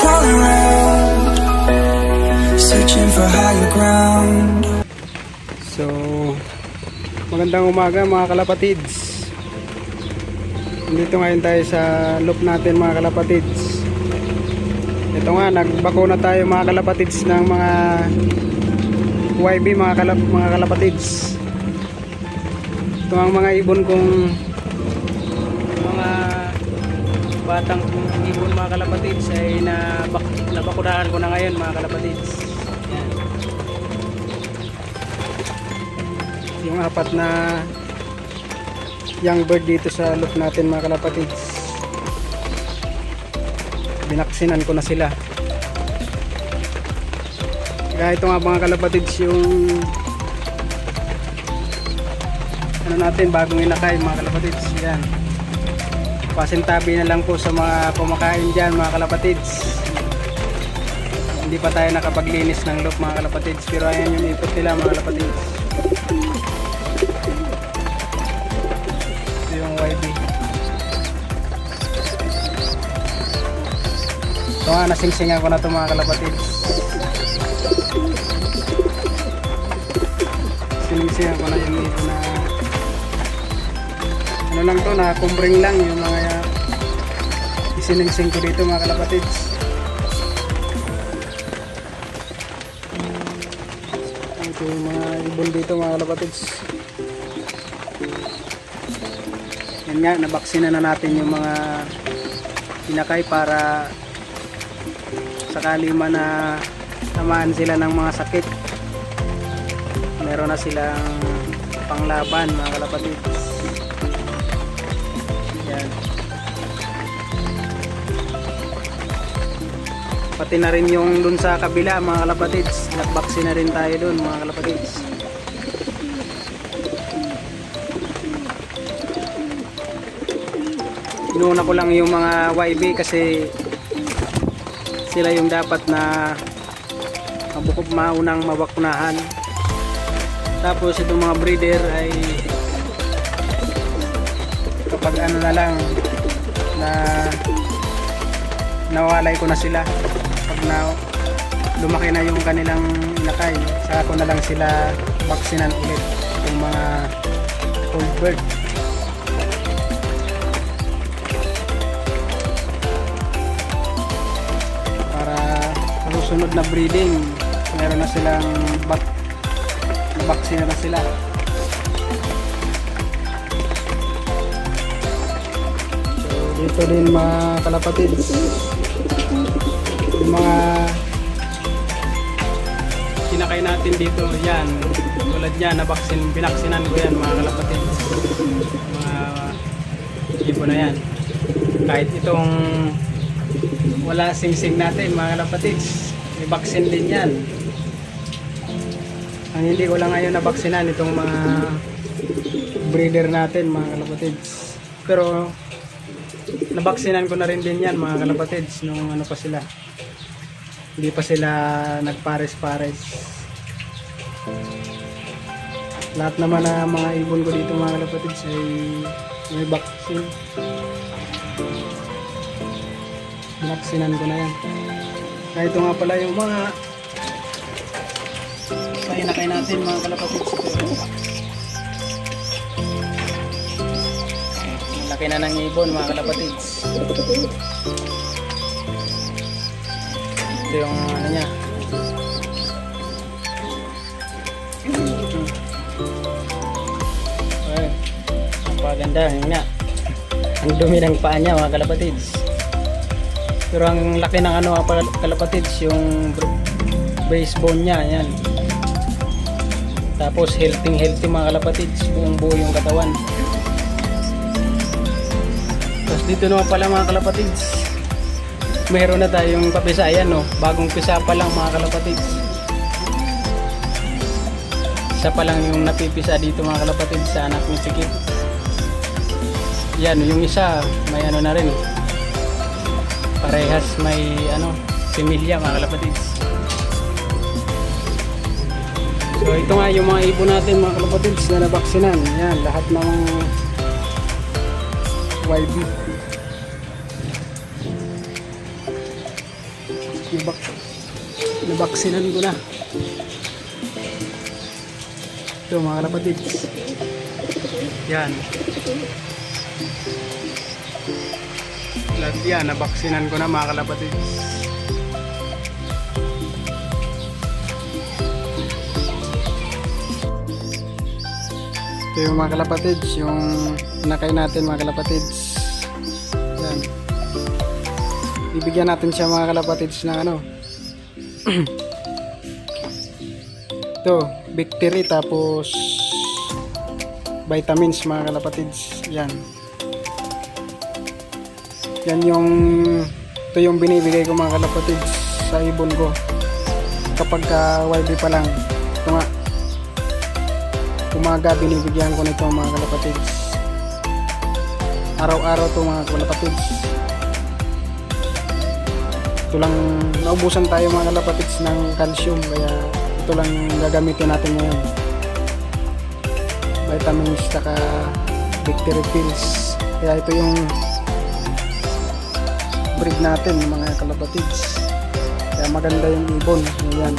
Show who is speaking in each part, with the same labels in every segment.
Speaker 1: crawling around, searching for higher ground.
Speaker 2: So, magandang umaga mga kalapatids. Dito ngayon tayo sa loop natin mga kalapatids. Ito nga, nagbako na tayo mga kalapatids ng mga YB mga, kalap, mga kalapatids. Ito ang mga ibon kong mga batang ibon mga kalapatids ay nabak, nabakunahan ko na ngayon mga kalapatids. Yung apat na young bird dito sa loop natin mga kalapatids. Binaksinan ko na sila. Kaya ito nga mga kalapatids yung ano natin bagong inakay mga kalapatids. Yan. Pasintabi na lang po sa mga kumakain dyan mga kalapatids. Hindi pa tayo nakapaglinis ng loop mga kalapatids. Pero ayan yung ipot nila mga kalapatids ito yung YB ko na ito mga kalapatids siningsingan ko na yung ito na ano lang to na kumbring lang yung mga isiningsing ko dito mga kalapatids ito yung mga ibon dito mga kalapatids yan nga nabaksina na natin yung mga pinakay para sakali man na tamaan sila ng mga sakit. Meron na silang panglaban mga kalapatids pati na rin yung dun sa kabila mga kalapatids. Nagbaksin na rin tayo dun mga kalapatids. Inuna ko lang yung mga YB kasi sila yung dapat na mabukog maunang mabakunahan tapos itong mga breeder ay kapag ano na lang na nawalay ko na sila na lumaki na yung kanilang inakay saka ko na lang sila vaksinan ulit yung mga old bird. Para susunod na breeding meron na silang bak vaksina na sila. So dito din mga kalapatids yung mga kinakay natin dito yan. Tulad yan nabaksin binaksinan ko yan mga kalapatids mga ibo na yan. Kahit itong wala sing-sing natin mga kalapatids may vaccine din yan. Ang hindi ko lang ngayon nabaksinan itong mga breeder natin mga kalapatids pero nabaksinan ko na rin din yan mga kalapatids nung ano pa sila hindi pa sila nagpares-pares lahat naman na mga ibon ko dito mga kalapatids ay may vaccine Binaksinan ko na yan. Kaya ito nga pala yung mga pahinakay natin mga kalapatids. Ang Laki na ng ibon mga kalapatids. Ito yung ano niya. Ay, napaganda. Yun nga. Ang dumi ng paa niya mga kalapatids. Pero ang laki ng ano mga kalapatids, yung base bone niya, yan. Tapos healthy healthy mga kalapatids, buong buo yung katawan. Tapos dito naman pala mga kalapatids, meron na tayong kapisayan no, bagong pisa pa lang mga kalapatids. Isa pa lang yung napipisa dito mga kalapatid sa anak ni Sikip. Yan, yung isa may ano na rin. Parehas may ano, similya mga kalapatid. So ito nga yung mga ibon natin mga kalapatid na nabaksinan. Yan, lahat ng YB. Nabak nabaksinan ko na. Ito mga kalapatid. Yan. Lahat yan, nabaksinan ko na mga kalapatid. Ito yung mga kalapatids, yung nakay natin mga kalapatids. Yan. Bibigyan natin siya mga kalapatids ng ano. Ito, victory tapos vitamins mga kalapatids. Yan. Yan yung ito yung binibigay ko mga kalapatids sa ibon ko. Kapag ka YB pa lang. Ito nga, umaga binibigyan ko nito mga kalapatids araw-araw to mga kalapatids ito lang naubusan tayo mga kalapatids ng calcium kaya ito lang gagamitin natin ngayon. Vitamins saka victory pills. Kaya ito yung breed natin mga kalapatids. Kaya maganda yung ibon. Ayan.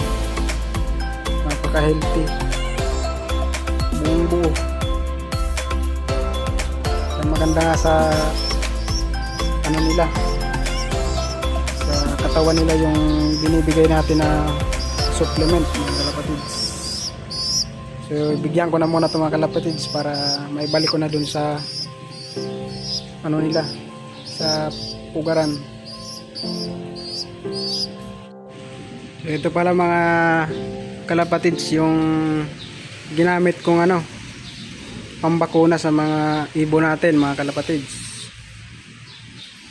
Speaker 2: Napaka healthy buong buo. Ang maganda nga sa ano nila katawan nila yung binibigay natin na supplement mga kalapatids. So bigyan ko na muna ito mga kalapatids para may balik ko na dun sa ano nila sa pugaran. So ito pala mga kalapatids yung ginamit kong ano pambakuna sa mga ibon natin mga kalapatids.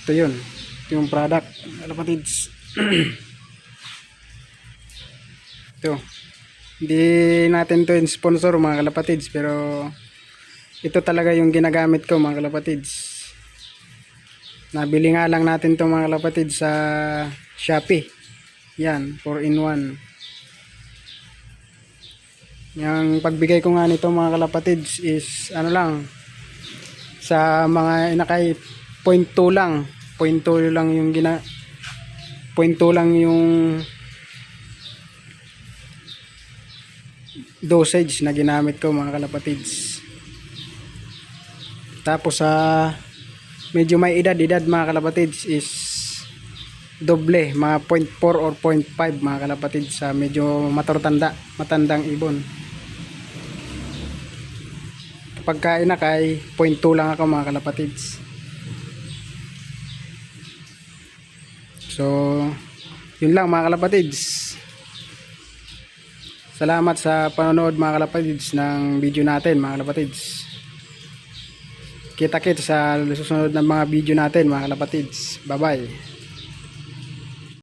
Speaker 2: Ito yun yung product kalapatids ito. Hindi natin to sponsor mga kalapatids pero ito talaga yung ginagamit ko mga kalapatids nabili nga lang natin to mga kalapatids sa Shopee. Yan 4 in 1 yung pagbigay ko nga nito mga kalapatids is ano lang sa mga inakay 0.2 lang 0.2 lang yung gina 0.2 lang yung dosage na ginamit ko mga kalapatids. Tapos sa medyo may edad edad mga kalapatids is doble mga 0.4 or 0.5 mga kalapatids sa medyo matatanda matandang ibon. Pagkain na kay 0.2 lang ako mga kalapatids so yun lang mga kalapatids. Salamat sa panonood mga kalapatids ng video natin mga kalapatids. Kita kits sa susunod ng mga video natin mga kalapatids. Bye bye